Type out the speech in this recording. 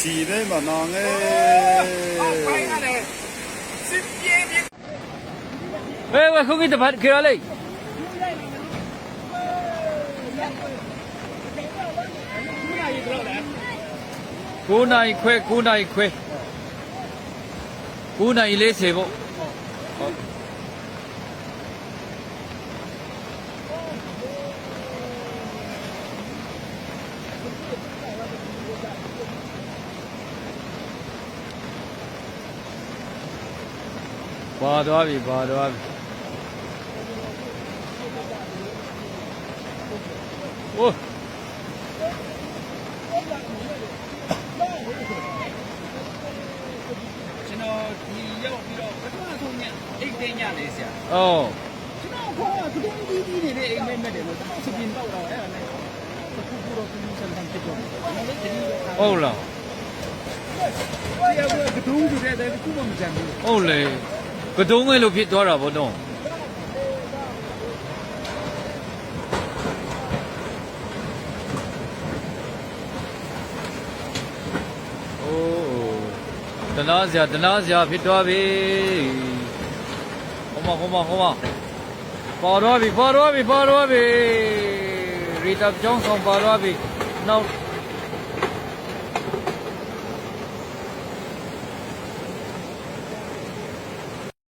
စီနေမနောငယ်ဝဲဝဲခုကြီးတပတ်ခရလေးကိုနိုင်ခွဲကိုနိုင်ခွဲကိုနိုင်၄၀ပေါ့ ပါသွားပြီပါသွားပြီโอ้ ကျွန်တော်ဒီရောက်ပြီးတော့ပထမဆုံးညအိတ်သိမ်းညနေဆရာ 哦 ကျွန်တော်ခေါ်ကတုံးကြီးကြီးနေတဲ့အိမ်မက်မက်တယ်လို့ကျွန်တော်စပင်တော့တော့အဲ့ဒါနဲ့ခုခုတော့ပြင်ဆင်ထားဖြစ်တော့ကျွန်တော်လည်းတတိယခါ ဟုတ်လား တရားကကတုံးကြီးတဲ့ခုမှမကြမ်းဘူး ဟုတ်လေ ကတုံးငယ်လို့ဖြစ်သွားတာဗောတော့အိုးတနာစရာတနာစရာဖြစ်သွားပြီဟောမဟောမဟောမပါတော့ပြီပါတော့ပြီပါတော့ပြီရီတာကျောင်းဆောင်ပါတော့ပြီနောက်